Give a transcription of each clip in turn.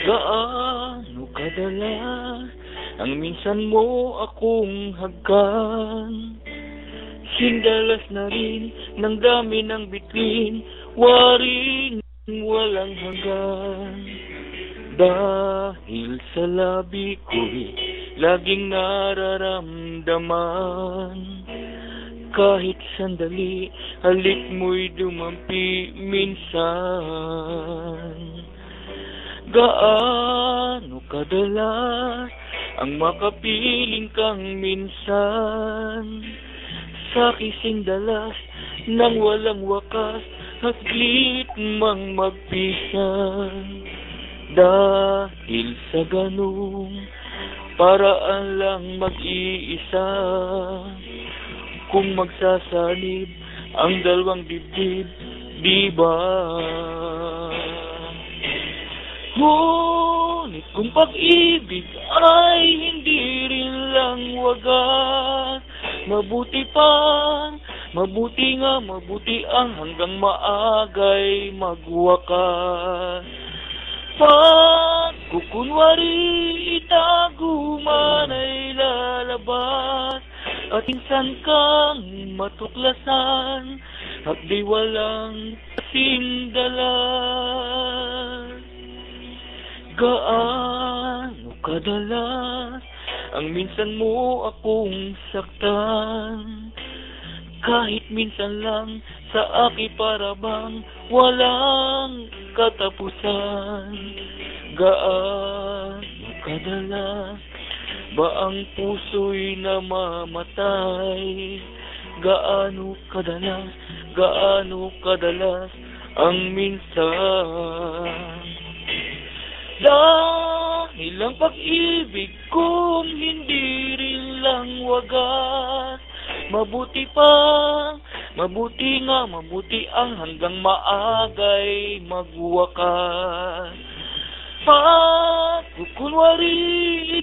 Gaano kadalas ang minsan mo akong hagkan Sindalas na rin ng dami ng bituin Waring walang hanggan Dahil sa labi ko'y laging nararamdaman Kahit sandali, halik mo'y dumampi minsan Gaano kadalas ang makapiling kang minsan Sa kising dalas nang walang wakas Haglit mang magpisan Dahil sa ganung paraan lang mag-iisa Kung magsasanib ang dalawang dibdib, di ba? Ngunit kung pag-ibig ay hindi rin lang wagas Mabuti pa, mabuti nga, mabuti ang hanggang maagay magwakas. Pag kukunwari itago man ay lalabas At minsan kang matuklasan At di walang kasing dalas Gaano kadalas ang minsan mo akong saktan. Kahit minsan lang sa aki para bang walang katapusan. Gaano kadalas ba ang puso'y namamatay? Gaano kadalas, gaano kadalas ang minsan dahil ang pag-ibig kong hindi rin lang wagas. Mabuti pa, mabuti nga, mabuti ang hanggang maagay magwakas. Pag kukunwari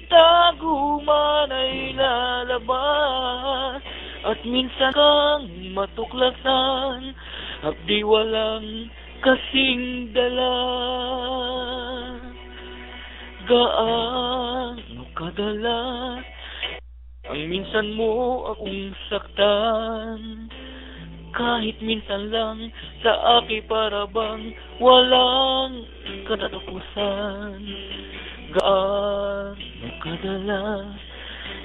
itago man ay lalabas. At minsan kang matuklasan At di walang kasing dalas Gaano kadalas ang minsan mo akong saktan. Kahit minsan lang sa aki para bang walang katatapusan Gaano kadalas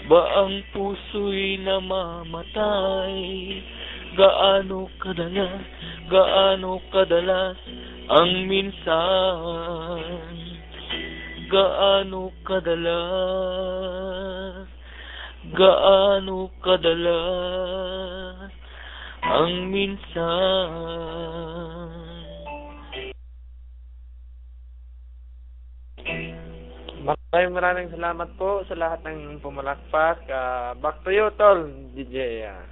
ba ang puso'y namamatay? Gaano kadalas, gaano kadalas ang minsan gaano kadalas, gaano kadalas ang minsan. Maraming maraming salamat po sa lahat ng pumalakpak. Ah, back to you, Tol, DJ. ah.